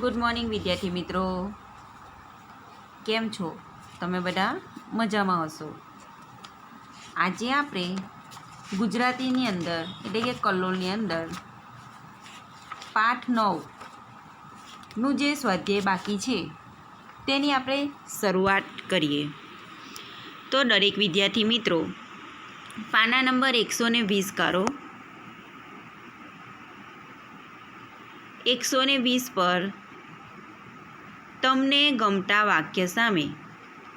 Good morning વિદ્યાર્થી મિત્રો. કેમ છો? તમે બધા મજામાં હશો? આજે આપણે ગુજરાતીની અંદર, એટલે કે કલ્લોલની અંદર, પાઠ નવનું જે સ્વાધ્યાય બાકી છે, તેની આપણે શરૂઆત કરીએ. તો દરેક વિદ્યાર્થી મિત્રો, પાના નંબર એકસો ને વીસ કરો એકસો ને વીસ પર તમને ગમતા વાક્ય સામે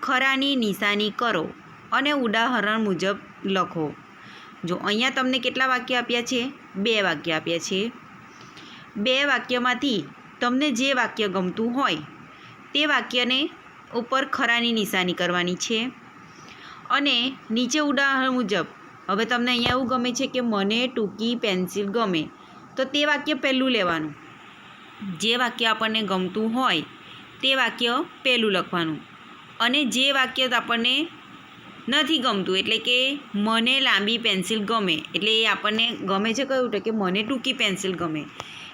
ખરાની નિશાની કરો અને ઉદાહરણ મુજબ લખો. જો અહીંયા તમને કેટલા વાક્ય આપ્યા છે? બે વાક્ય આપ્યા છે. બે વાક્યમાંથી તમને જે વાક્ય ગમતું હોય તે વાક્યને ઉપર ખરાની નિશાની કરવાની છે. અને નીચે ઉદાહરણ મુજબ, હવે તમને અહીંયા એવું ગમે છે કે મને ટૂંકી પેન્સિલ ગમે, તો તે વાક્ય પહેલું લેવાનું. જે વાક્ય આપણને ગમતું હોય તે વાક્ય પહેલું લખવાનું. અને જે વાક્ય આપણને નથી ગમતું, એટલે કે મને લાંબી પેન્સિલ ગમે. એટલે એ આપણને ગમે છે કયું? તો કે મને ટૂંકી પેન્સિલ ગમે.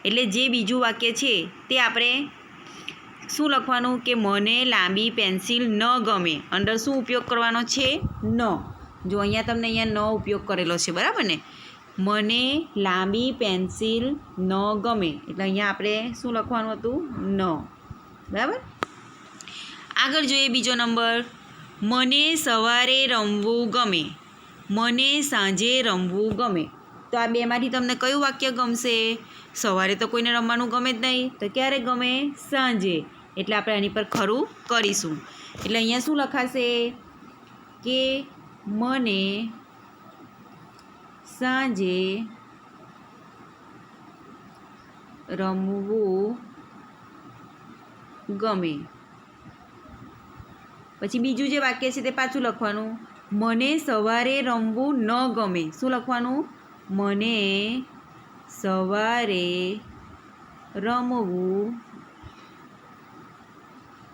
એટલે જે બીજું વાક્ય છે, તે આપણે શું લખવાનું? કે મને લાંબી પેન્સિલ ન ગમે. અંદર શું ઉપયોગ કરવાનો છે? ન. જો અહીંયા તમને અહીંયા ન ઉપયોગ કરેલો છે, બરાબર ને? મને લાંબી પેન્સિલ ન ગમે. એટલે અહીંયા આપણે શું લખવાનું હતું? ન. બરાબર? આગળ જોઈએ બીજો નંબર. મને સવારે રમવું ગમે. મને સાંજે રમવું ગમે. તો આ બેમાંથી તમને કયું વાક્ય ગમશે? સવારે તો કોઈને રમવાનું ગમે જ નહીં, તો ક્યારે ગમે? સાંજે. એટલે આપણે આની પર ખરું કરીશું. એટલે અહીંયા શું લખાશે? કે મને સાંજે રમવું ગમે. પછી બીજું જે વાક્ય છે તે પાછું લખવાનું, મને સવારે રમવું ન ગમે. શું લખવાનું? મને સવારે રમવું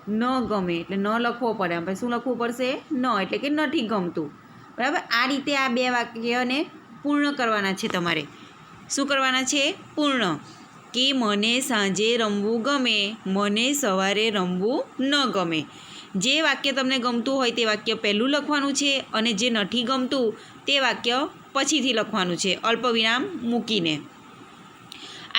ન ગમે. એટલે ન લખવો પડે આપણે શું લખવું પડશે? ન. એટલે કે નથી ગમતું. બરાબર? આ રીતે આ બે વાક્યને પૂર્ણ કરવાના છે તમારે. શું કરવાના છે? પૂર્ણ. કે મને સાંજે રમવું ગમે, મને સવારે રમવું ન ગમે. જે વાક્ય તમને ગમતું હોય તે વાક્ય પહેલું લખવાનું છે અને જે નથી ગમતું તે વાક્ય પછીથી લખવાનું છે. અલ્પવિરામ મૂકીને.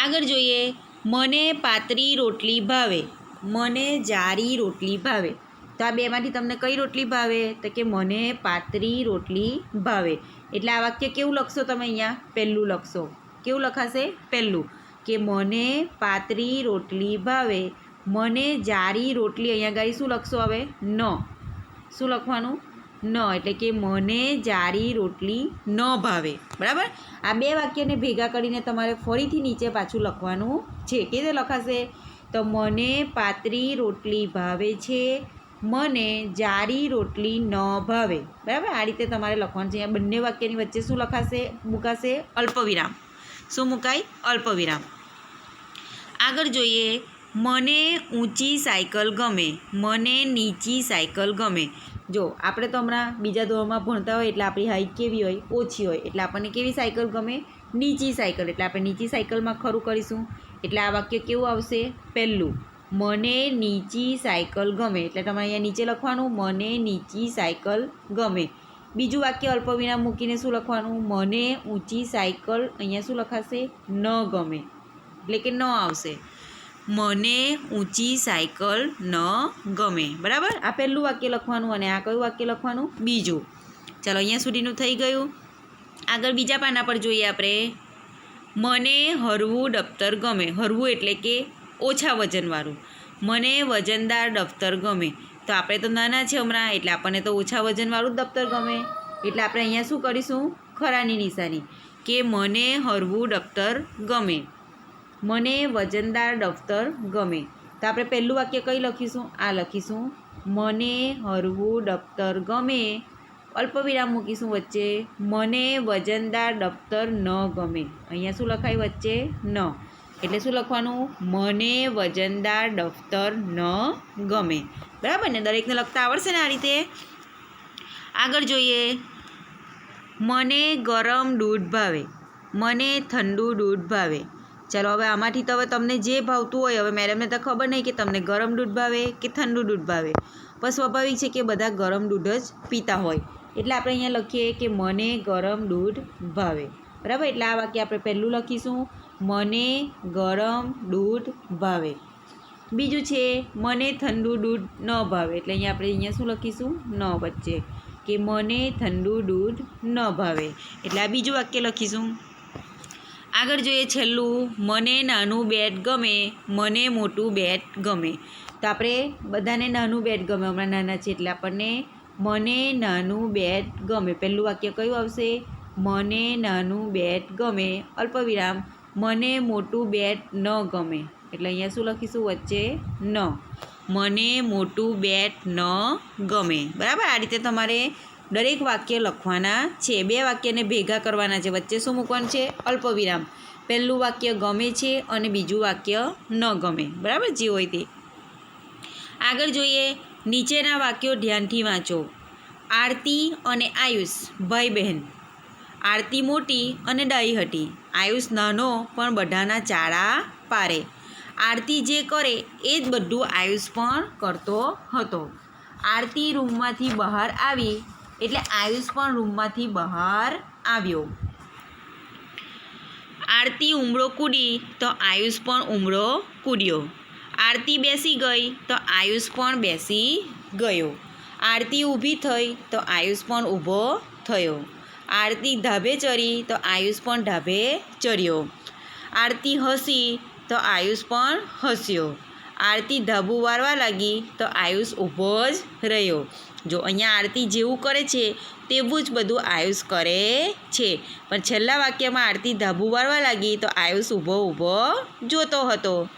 આગળ જોઈએ. મને પાતળી રોટલી ભાવે. મને જારી રોટલી ભાવે. તો આ બેમાંથી તમને કઈ રોટલી ભાવે? તો કે મને પાતળી રોટલી ભાવે. એટલે આ વાક્ય કેવું લખશો તમે અહીંયા? પહેલું લખશો. કેવું લખાશે? પહેલું. કે મને પાતળી રોટલી ભાવે. મને જારી રોટલી અહીંયા ગાઈ શું લખશો હવે? ન. શું લખવાનું? ન એટલે કે મને જારી રોટલી ન ભાવે. બરાબર? આ બે વાક્યને ભેગા કરીને તમારે ફરીથી નીચે પાછું લખવાનું છે. કેવી રીતે લખાશે? તો મને પાતળી રોટલી ભાવે છે. મને જારી રોટલી ન ભાવે. બરાબર? આ રીતે તમારે લખવાનું છે. અહીંયા બંને વાક્યની વચ્ચે શું લખાશે? મૂકાશે અલ્પવિરામ. શું મુકાય? અલ્પવિરામ. આગળ જોઈએ. મને ઊંચી સાયકલ ગમે. મને નીચી સાયકલ ગમે. જો, આપણે તો હમણાં બીજા ધોરણમાં ભણતા હોય એટલે આપણી હાઈટ કેવી હોય? ઓછી હોય. એટલે આપણને કેવી સાયકલ ગમે? નીચી સાયકલ. એટલે આપણે નીચી સાયકલમાં ખરું કરીશું? એટલે આ વાક્ય કેવું આવશે? પહેલું, મને નીચી સાયકલ ગમે. એટલે તમારે અહીંયા નીચે લખવાનું, મને નીચી સાયકલ ગમે. બીજું વાક્ય અલ્પવિરામ મૂકીને શું લખવાનું? મને ઊંચી સાયકલ અહીંયા શું લખાશે? ન ગમે. એટલે કે ન આવશે. મને ઊંચી સાયકલ ન ગમે. બરાબર? આ પહેલું વાક્ય લખવાનું અને આ કયું વાક્ય લખવાનું? બીજું. ચાલો, અહીંયા સુધીનું થઈ ગયું. આગળ બીજા પાના પર જોઈએ આપણે. મને હરવું દફતર ગમે. હરવું એટલે કે ઓછા વજનવાળું. મને વજનદાર દફતર ગમે. તો આપણે તો નાના છે હમણાં, એટલે આપણને તો ઓછા વજનવાળું જ દફતર ગમે. એટલે આપણે અહીંયા શું કરીશું? ખરાની નિશાની. કે મને હરવું દફતર ગમે. મને વજનદાર દફતર ગમે. તો આપણે પહેલું વાક્ય કઈ લખીશું? આ લખીશું, મને હરવું દફતર ગમે. અલ્પવિરામ મૂકીશું વચ્ચે, મને વજનદાર દફતર ન ગમે. અહીંયા શું લખાય વચ્ચે? ન. એટલે શું લખવાનું? મને વજનદાર દફતર ન ગમે. બરાબર ને? દરેકને લખતા આવડશે ને આ રીતે? આગળ જોઈએ. મને ગરમ દૂધ ભાવે. મને ઠંડુ દૂધ ભાવે. ચાલો, હવે આમાંથી તો હવે તમને જે ભાવતું હોય, હવે મેડમને તો ખબર નહીં કે તમને ગરમ દૂધ ભાવે કે ઠંડુ દૂધ ભાવે. પણ સ્વાભાવિક છે કે બધા ગરમ દૂધ જ પીતા હોય. એટલે આપણે અહીંયા લખીએ કે મને ગરમ દૂધ ભાવે. બરાબર? એટલે આ વાક્ય આપણે પહેલું લખીશું. મને ગરમ દૂધ ભાવે. બીજું છે, મને ઠંડુ દૂધ ન ભાવે. એટલે અહીંયા આપણે અહીંયા શું લખીશું? ન વચ્ચે. કે મને ઠંડુ દૂધ ન ભાવે. એટલે આ બીજું વાક્ય લખીશું. આગળ જોઈએ છેલ્લું, મને નાનું બેટ ગમે, મને મોટું બેટ ગમે. તો આપણે બધાને નાનું બેટ ગમે, હમણાં નાના છે એટલે આપણને મને નાનું બેટ ગમે. પહેલું વાક્ય કયું આવશે? મને નાનું બેટ ગમે. અલ્પવિરામ મને મોટું બેટ ન ગમે. એટલે અહીંયા શું લખીશું? વચ્ચે ન. મને મોટું બેટ ન ગમે. બરાબર? આ રીતે તમારે દરેક વાક્ય લખવાના છે. બે વાક્યને ભેગા કરવાના છે. વચ્ચે શું મૂકવાનું છે? અલ્પવિરામ. પહેલું વાક્ય ગમે છે અને બીજું વાક્ય ન ગમે. બરાબર? જે હોય તે. આગળ જોઈએ. નીચેના વાક્યો ધ્યાનથી વાંચો. આરતી અને આયુષ, ભાઈ બહેન. આરતી મોટી અને ડાઈ હતી. આયુષ નાનો, પણ બધાના ચાળા પારે. આરતી જે કરે એ જ બધું આયુષ પણ કરતો હતો. આરતી રૂમમાંથી બહાર આવી એટલે આયુષ પણ રૂમમાંથી બહાર આવ્યો. આરતી ઉમળો કૂદી તો આયુષ પણ ઉમળો કૂદ્યો. આરતી બેસી ગઈ તો આયુષ પણ બેસી ગયો. આરતી ઊભી થઈ તો આયુષ પણ ઊભો થયો. આરતી ધાબે ચડી તો આયુષ પણ ધાબે ચડ્યો. આરતી હસી તો આયુષ પણ હસ્યો. આરતી ધાબુ વારવા લાગી તો આયુષ ઊભો જ રહ્યો. જો અહીંયા આરતી જેવું કરે છે, તેવું જ બધું આયુષ કરે છે. પણ છેલ્લા વાક્યમાં આરતી ધાબુ વાળવા લાગી તો આયુષ ઊભો ઊભો જોતો હતો.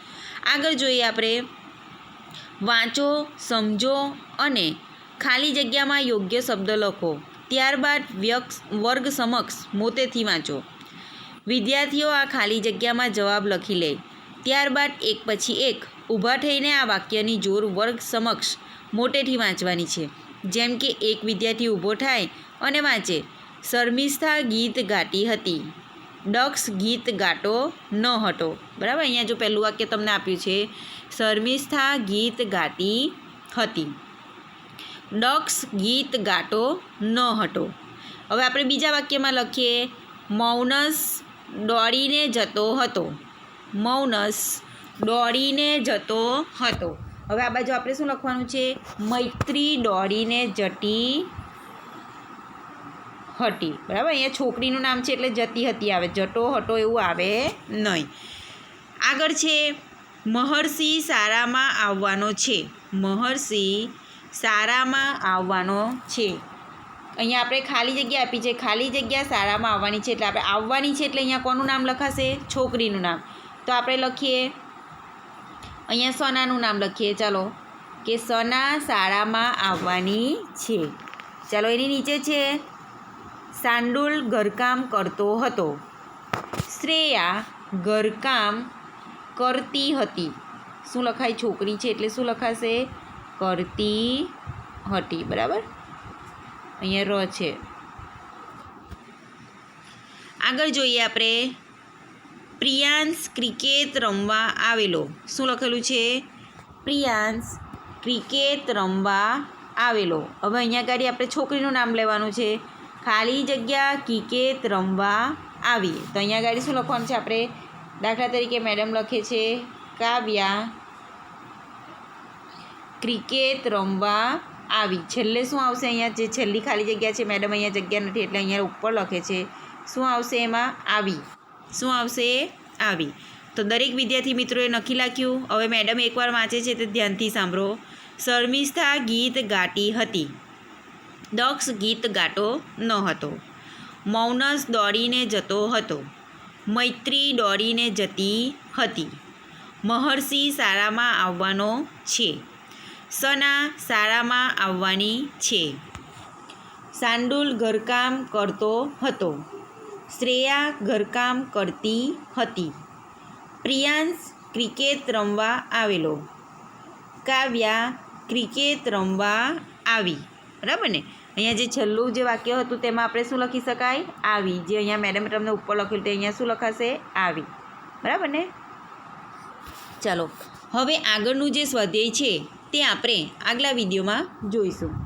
આગળ જોઈએ આપણે. વાંચો, સમજો અને ખાલી જગ્યામાં યોગ્ય શબ્દ લખો. ત્યારબાદ વ્યક્ષ વર્ગ સમક્ષ મોટેથી વાંચો. વિદ્યાર્થીઓ આ ખાલી જગ્યામાં જવાબ લખી લે. ત્યારબાદ એક પછી એક ઊભા થઈને આ વાક્યની જોર વર્ગ સમક્ષ મોટેથી વાંચવાની છે. જેમ કે એક વિદ્યાર્થી ઊભો થાય અને વાંચે. શર્મિષ્ઠા ગીત ગાતી હતી. ડક્ષ ગીત ગાતો ન હતો. બરાબર? અહીંયા જો પહેલું વાક્ય તમને આપ્યું છે, શર્મિષ્ઠા ગીત ગાતી હતી. ડક્ષ ગીત ગાતો ન હતો. હવે આપણે બીજા વાક્યમાં લખીએ, મૌનસ દોડીને જતો હતો. મૌનસ દોડીને જતો હતો. હવે આ બાજુ આપણે શું લખવાનું છે? મૈત્રી દોડીને જટી હતી. બરાબર? અહીંયા છોકરીનું નામ છે એટલે જતી હતી આવે. જટો હતો એવું આવે નહીં. આગળ છે, મહર્ષિ શાળામાં આવવાનો છે. મહર્ષિ સારામાં આવવાનો છે. અહીંયા આપણે ખાલી જગ્યા આપી છે. ખાલી જગ્યા શાળામાં આવવાની છે એટલે આપણે આવવાની છે એટલે અહીંયા કોનું નામ લખાશે? છોકરીનું નામ. તો આપણે લખીએ અહીંયા સનાનું નામ લખીએ, ચાલો. કે સના શાળામાં આવવાની છે. ચાલો, એની નીચે છે. સાંડુલ ઘરકામ કરતો હતો. શ્રેયા ઘરકામ કરતી હતી. શું લખાય? છોકરી છે એટલે શું લખાશે? કરતી હતી, બરાબર? અહીંયા ર છે. આગળ જોઈએ આપણે. પ્રિયાંશ ક્રિકેટ રમવા આવેલો. શું લખેલું છે? પ્રિયાંશ ક્રિકેટ રમવા આવેલો. હવે અહીંયા ગાડી આપણે છોકરીનું નામ લેવાનું છે. ખાલી જગ્યા ક્રિકેટ રમવા આવી તો અહીંયા ગાડી શું લખવાનું છે? આપણે દાખલા તરીકે મેડમ લખે છે, કાવ્યા, ક્રિકેટ રમવા આવી. છેલ્લે શું આવશે અહીંયા? જે છેલ્લી ખાલી જગ્યા છે, મેડમ અહીંયા જગ્યા નથી, એટલે અહીંયા ઉપર લખે છે. શું આવશે એમાં? આવી. શું આવશે? આવી. તો દરેક વિદ્યાર્થી મિત્રોએ નક્કી લાખ્યું. હવે મેડમ એકવાર વાંચે છે તે ધ્યાનથી સાંભળો. શર્મિષ્ઠા ગીત ગાતી હતી. દક્ષ ગીત ગાતો ન હતો. મૌનસ દોડીને જતો હતો. મૈત્રી દોડીને જતી હતી. મહર્ષિ શાળામાં આવવાનો છે. સના શાળામાં આવવાની છે. સાંડુલ ઘરકામ કરતો હતો. શ્રેયા ઘરકામ કરતી હતી. પ્રિયાંશ ક્રિકેટ રમવા આવેલો. કાવ્યા ક્રિકેટ રમવા આવી. બરાબર ને? અહીંયા જે છેલ્લું જે વાક્ય હતું તેમાં આપણે શું લખી શકાય? આવી. જે અહીંયા મેડમે તમને ઉપર લખ્યું તે અહીંયા શું લખાશે? આવી. બરાબર ને? ચાલો. હવે આગળનું જે સ્વાધ્યાય છે તે આપણે આગલા વિડીયોમાં જોઈશું.